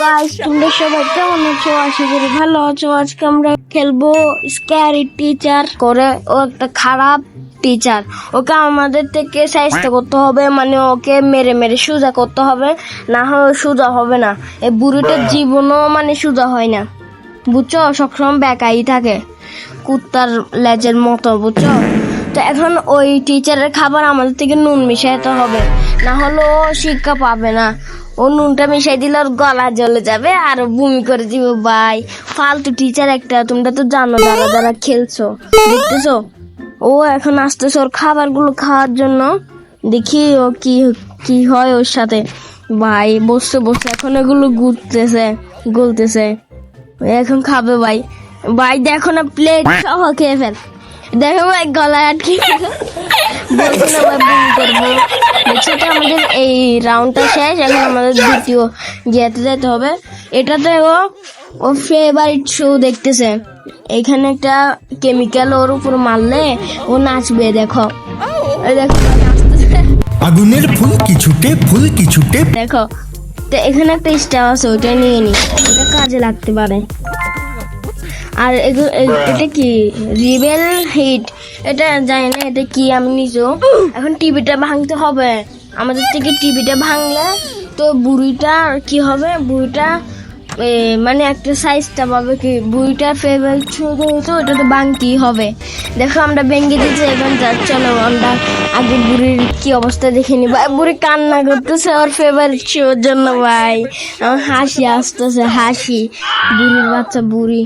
Guys তোমরা সবাই কেমন আছো? আশা করি ভালো আছো। আজকে আমরা খেলব স্ক্যারি টিচার করে। ও একটা খারাপ টিচার ওকে আমাদের থেকে সাহায্য করতে হবে। মানে ওকে মেরে মেরে সোজা করতে হবে। না হয় সোজা হবে না। এই বুড়িটার জীবনও মানে সোজা হয় না। বুঝছ? সবসময় বেকাই থাকে। কুত্তার লেজের মতো বুঝছ? তো এখন ওই টিচারের খাবার আমাদের থেকে নুন মিশাইতে হবে। না হলে ও শিক্ষা পাবে না। ও নুনটা মিশাই দিলে ওর গলা জ্বলে যাবে আর বমি করে দিবে, ভাই। ফালতু টিচার একটা, তোমরা তো জানো যারা যারা খেলছো। দেখতেছো? ও এখন আসতেছে ওর খাবারগুলো খাওয়ার জন্য। দেখি ও কি কি হয় ওর সাথে। ভাই বসে বসে এখন এগুলো ঘুরতেছে গুলতেছে। এখন খাবে, ভাই। ভাই, দেখো না প্লেট সহ খেয়ে ফেল। দেখো, ভাই, গলায় আটকে বলছি না, ভাই, বমি করব। আমাদের রাউন্ডটা শেষ এখন আমাদের দ্বিতীয় গিয়াতে যেতে হবে। এটাতে ও ও ফেভারিট শো দেখতেছে। এখানে একটা কেমিক্যাল ওর উপর মারলে ও নাচবে দেখো। এই দেখো আগুনের ফুল কিছুতে ফুল কিছুতে। দেখো তো এখানে একটা স্টার আছে ওইটা নিয়ে নি। ওটা কাজে লাগতে পারে। আর এটা কি? রিবেল হিট এটা জানি না, এটা কি আমি নিজেও? এখন টিভিটা ভাঙতে হবে। আমাদের থেকে টিভিটা ভাঙলে তো বুড়িটা কি হবে? বুড়িটা মানে একটা সাইজটা পাবে কি? বুড়িটার ফেভারিট শুরু হতো ওটা তো ভাঙতেই হবে। দেখো, আমরা ভেঙে দিচ্ছি এখন চলো, আমরা আগে বুড়ির কি অবস্থা দেখে নি ভাই বুড়ি কান্না করতেছে ওর ফেভারিট শোর জন্য, ভাই। আমার হাসি আসতেছে, হাসি। বুড়ির বাচ্চা, বুড়ি।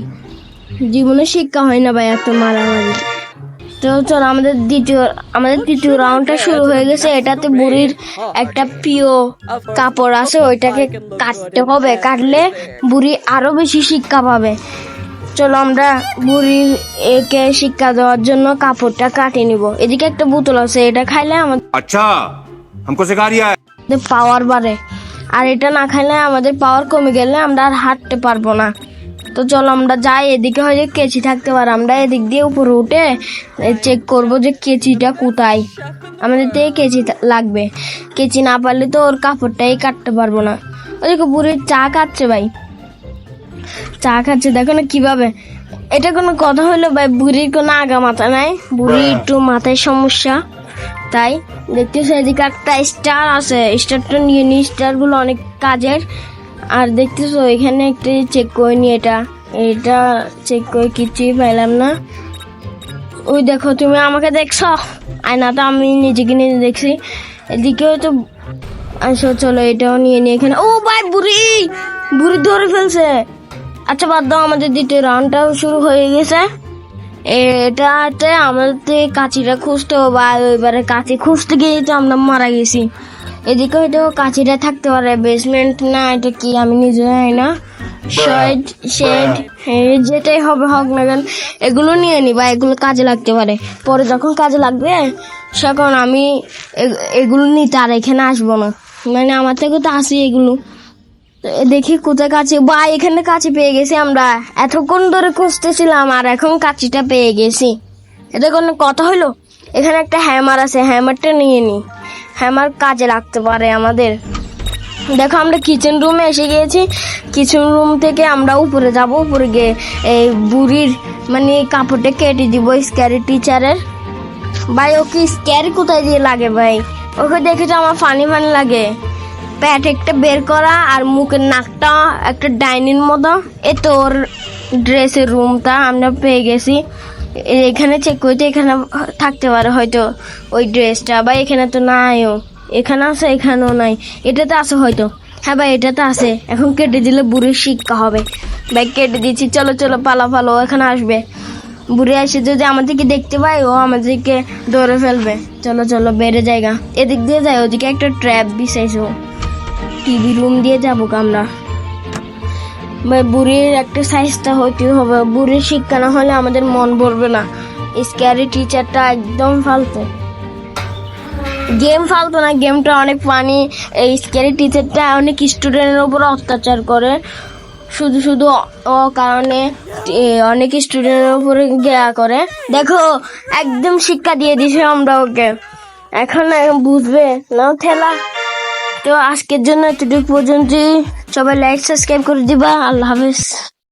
জীবনে শিক্ষা হয় না, ভাই, এত মারামারি। চল আমাদের দ্বিতীয় আমাদের তৃতীয় রাউন্ডটা শুরু হয়ে গেছে এটাতে বুড়ির একটা প্রিয় কাপড় আছে ওইটাকে কাটতে হবে কাটলে বুড়ি আরো বেশি শিক্ষা পাবে চলো আমরা বুড়ির একে শিক্ষা দেওয়ার জন্য কাপড়টা কাটে নিব এদিকে একটা বোতল আছে এটা খাইলে আমাদের अच्छा हमको सिखा रिया है পাওয়ার বাড়ে আর এটা না খাইলে আমাদের পাওয়ার কমে গেলে আমরা আর হাঁটতে পারবো না তো চলো আমরা যাই এদিকে হয় যে কেচি থাকতে পারে। আমরা এদিক দিয়ে উপরে উঠে চেক করব যে কেচিটা কোথায়। আমাদের থেকে কেচি লাগবে। কেচি না পারলে তো ওর কাপড়টাই কাটতে পারব না। ওদিকে বুড়ি চা খাচ্ছে ভাই। চা খাচ্ছে দেখো না কীভাবে। এটা কোনো কথা হলো ভাই বুড়ির কোনো আগা মাথা নাই। বুড়ি একটু মাথায় সমস্যা। তাই দেখতেছো এদিকে একটা স্টার আছে। স্টারটা নিয়ে নি স্টারগুলো অনেক কাজের। আর দেখতেছো, এখানে একটা চেক করে নি এটা। এটা চেক করে কিছুই পাইলাম না। ওই দেখো, তুমি আমাকে দেখছ? আয়নাটা আমি নিজেকে নিজে দেখছি। এদিকেও তো আসো, চলো এটাও নিয়ে নি এখানে। ও ভাই, বুড়ি! বুড়ি ধরে ফেলছে। আচ্ছা বাদ দাও, আমাদের দ্বিতীয় রাউন্ডটাও শুরু হয়ে গেছে। এটাতে আমাদের কাঁচিটা খুঁজতে বা এবারে কাঁচি খুঁজতে গিয়ে তো আমরা মারা গেছি। এদিকে হয়তো কাঁচিটা থাকতে পারে বেসমেন্ট না, এটা কি আমি নিজে জানি না। শেড শেড যেটাই হবে হোক না কেন, এগুলো নিয়ে নি বা এগুলো কাজে লাগতে পারে। পরে যখন কাজে লাগবে, তখন আমি এগুলো নিতে আর এখানে আসব না। মানে আমার থেকে তো আসি এগুলো। দেখি কোথায় কাছে বা এখানে কাছে পেয়ে গেছি আমরা। এতক্ষণ ধরে খুঁজতেছিলাম আর এখন কাছিটা পেয়ে গেছি। এটা কোনো কথা হলো এখানে একটা হ্যামার আছে হ্যামারটা নিয়ে নি। হ্যামার কাজে লাগতে পারে আমাদের। দেখো, আমরা কিচেন রুমে এসে গিয়েছি। কিচেন রুম থেকে আমরা উপরে যাব। উপরে গিয়ে এই বুড়ির মানে কাপড়টা কেটে দিব স্ক্যারি টিচারের ভাই, ওকে স্ক্যারি কোথায় দিয়ে লাগে ভাই? ওকে দেখে তো আমার ফানি ফানি লাগে। প্যাট একটা বের করা আর মুখের নাকটা একটা ডাইনির মতো। এ তোর ড্রেসের রুমটা আমরা পেয়ে গেছি। এখানে চেক করতে এখানে থাকতে পারে হয়তো ওই ড্রেসটা বা এখানে তো নাইও। এখানে আছে, এখানেও নাই। এটাতে আছে হয়তো। হ্যাঁ ভাই, এটাতে আছে। এখন কেটে দিলে বুড়ির শিক্ষা হবে। ভাই, কেটে দিচ্ছি। চলো চলো, পালা, পালো এখানে আসবে। বুড়ি এসে যদি আমাদেরকে দেখতে পায়, ও আমাদেরকে ধরে ফেলবে। চলো চলো, বেড়ে জায়গা এদিক দিয়ে যায় ওদিকে একটা ট্র্যাপ বিছাইছো টিভি রুম দিয়ে যাব আমরা। বুড়ির একটা সাইজটা হইতে হবে। বুড়ির শিক্ষা না হলে আমাদের মন ভরবে না। স্ক্যারি টিচারটা একদম ফালতু। গেম ফালতো না গেমটা অনেক ফানি এই স্ক্যারি টিচারটা অনেক স্টুডেন্টের উপর অত্যাচার করে। শুধু শুধু ও কারণে অনেক স্টুডেন্টের উপরে গেয়া করে। দেখো, একদম শিক্ষা দিয়ে দিছে আমরা ওকে। এখন বুঝবে না, ঠেলা। তো আজকের জন্য এতটুকু পর্যন্তই। সবাই লাইক সাবস্ক্রাইব করে দিবা। আল্লাহ হাফেজ।